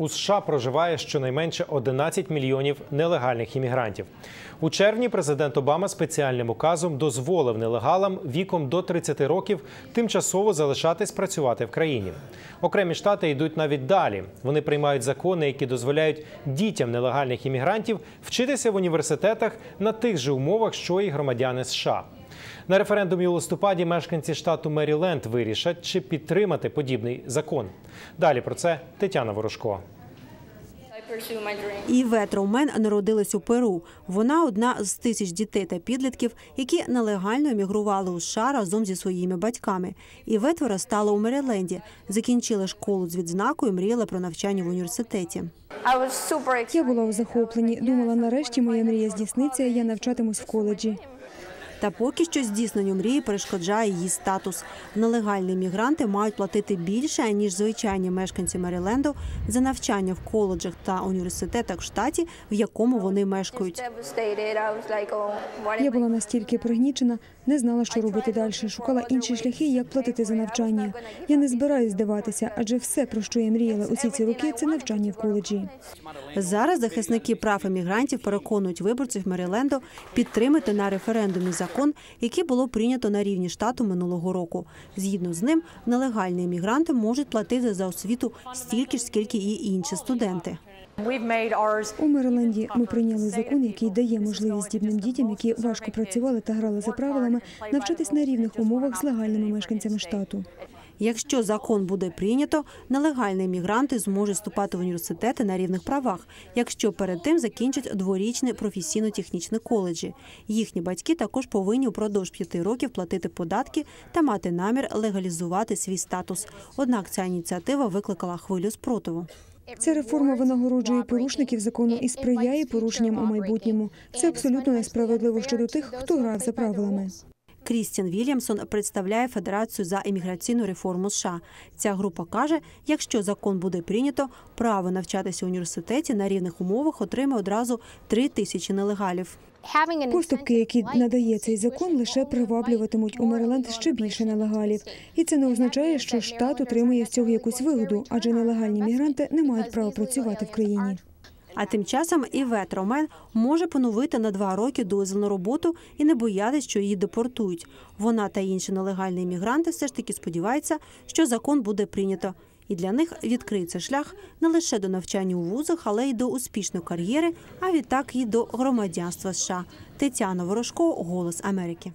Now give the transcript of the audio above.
У США проживає щонайменше 11 мільйонів нелегальних іммігрантів. У червні президент Обама спеціальним указом дозволив нелегалам віком до 30 років тимчасово залишатись працювати в країні. Окремі штати йдуть навіть далі. Вони приймають закони, які дозволяють дітям нелегальних іммігрантів вчитися в університетах на тих же умовах, що і громадяни США. На референдумі у листопаді мешканці штату Меріленд вирішать, чи підтримати подібний закон. Далі про це Тетяна Ворожко. Івет Роумен народилась у Перу. Вона одна з тисяч дітей та підлітків, які нелегально емігрували у США разом зі своїми батьками. Івет виростала у Меріленді, закінчила школу з відзнакою, мріяла про навчання в університеті. Я була у захопленні. Думала, нарешті моя мрія здійсниться, і я навчатимусь в коледжі. Та поки що здійсненню мрії перешкоджає її статус. Нелегальні мігранти мають платити більше ніж звичайні мешканці Меріленду за навчання в коледжах та університетах в штаті, в якому вони мешкають. Я була настільки пригнічена, не знала, що робити далі. Шукала інші шляхи, як платити за навчання. Я не збираюсь здаватися, адже все, про що я мріяла усі ці роки, це навчання в коледжі. Зараз захисники прав емігрантів переконують виборців Меріленду підтримати на референдумі закон, який було прийнято на рівні штату минулого року. Згідно з ним, нелегальні емігранти можуть платити за освіту стільки ж, скільки і інші студенти. У Мериленді ми прийняли закон, який дає можливість здібним дітям, які важко працювали та грали за правилами, навчитись на рівних умовах з легальними мешканцями штату. Якщо закон буде прийнято, нелегальні мігранти зможуть вступати в університети на рівних правах, якщо перед тим закінчать дворічний професійно-технічний коледжі. Їхні батьки також повинні упродовж п'яти років платити податки та мати намір легалізувати свій статус. Однак ця ініціатива викликала хвилю спротиву. Ця реформа винагороджує порушників закону і сприяє порушенням у майбутньому. Це абсолютно несправедливо щодо тих, хто грав за правилами. Крістіан Вільямсон представляє Федерацію за імміграційну реформу США. Ця група каже, якщо закон буде прийнято, право навчатися в університеті на рівних умовах отримає одразу три тисячі нелегалів. Поступки, які надає цей закон, лише приваблюватимуть у Мериленд ще більше нелегалів. І це не означає, що штат отримує з цього якусь вигоду, адже нелегальні мігранти не мають права працювати в країні. А тим часом Івет Ромен може поновити на два роки дозвіл на роботу і не боятись, що її депортують. Вона та інші нелегальні іммігранти все ж таки сподіваються, що закон буде прийнято. І для них відкриється шлях не лише до навчання у вузах, але й до успішної кар'єри, а відтак і до громадянства США. Тетяна Ворожко, Голос Америки.